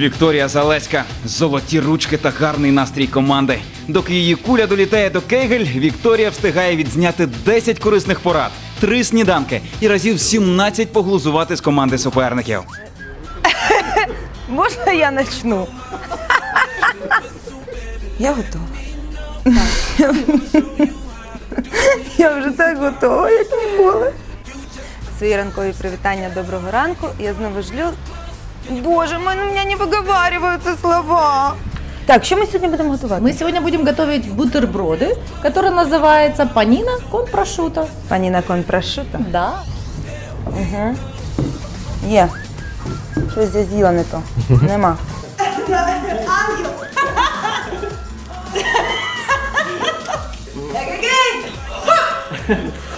Вікторія Залеська, золоті ручки та гарний настрій команди. Доки її куля долітає до Кейгель, Вікторія встигає відзняти 10 корисних порад, 3 сніданки і разів 17 поглузувати з команди суперників. Можна я начну? Я готова. Я вже так готова, як ніколи. Свої ранкові привітання доброго ранку. Я знову жлю. Боже, в мене у мене не виговарюються слова. Так, що ми сьогодні будемо готувати? Мы сегодня будем готовить бутерброды, которые называются панина кон прошута. Пані на кон прошута. Да. Є. Щось я з'їла не то. Нема.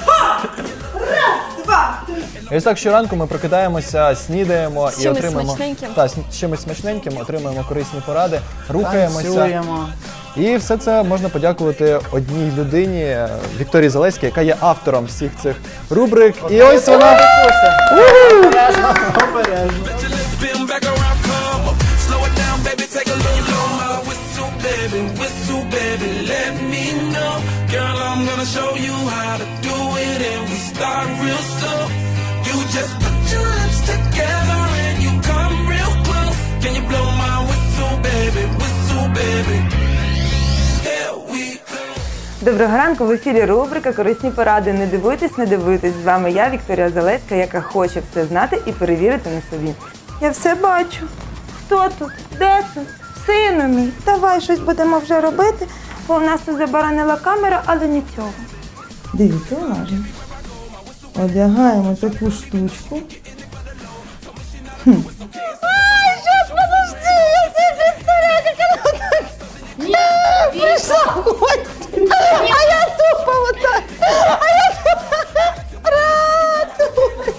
І ось так щоранку ми прокидаємося, снідаємо і чимось смачненьким. Та, з чимось смачненьким, отримуємо корисні поради, рухаємося. Танцюємо. І все це можна подякувати одній людині е, Вікторії Залеській, яка є автором всіх цих рубрик. І ось вона. Spin back around, come up. Slow it down, baby, take a look. Blow my whistle, baby, whistle, baby, let me know. Girl, I'm gonna show you how to do it, and we start real slow. Just. Доброго ранку в ефірі рубрика Корисні поради. Не дивуйтесь, не дивуйтесь. З вами я, Вікторія Залеська, яка хоче все знати і перевірити на собі. Я все бачу. Хто тут? Де тут? Сину мій. Давай щось будемо вже робити, бо в нас тут забаранила камера, але нічого. Дивіться, уважно. Одягаємо таку штучку. Прийшла в гості, а я тупо отак. А я Ратуй.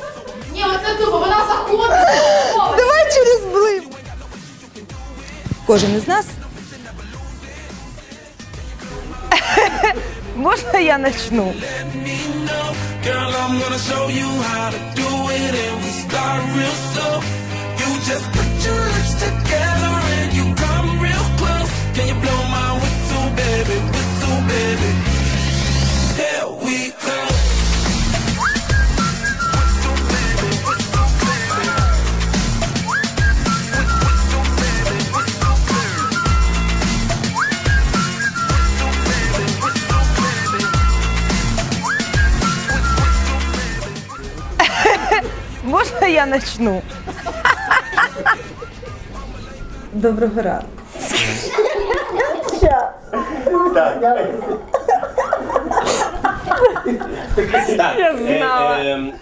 Ні, оце тупо, вона заходить. Давай через блим. Кожен із нас. Real slow. You just put your lips together Можна я начну? Доброго ранку. Я знала.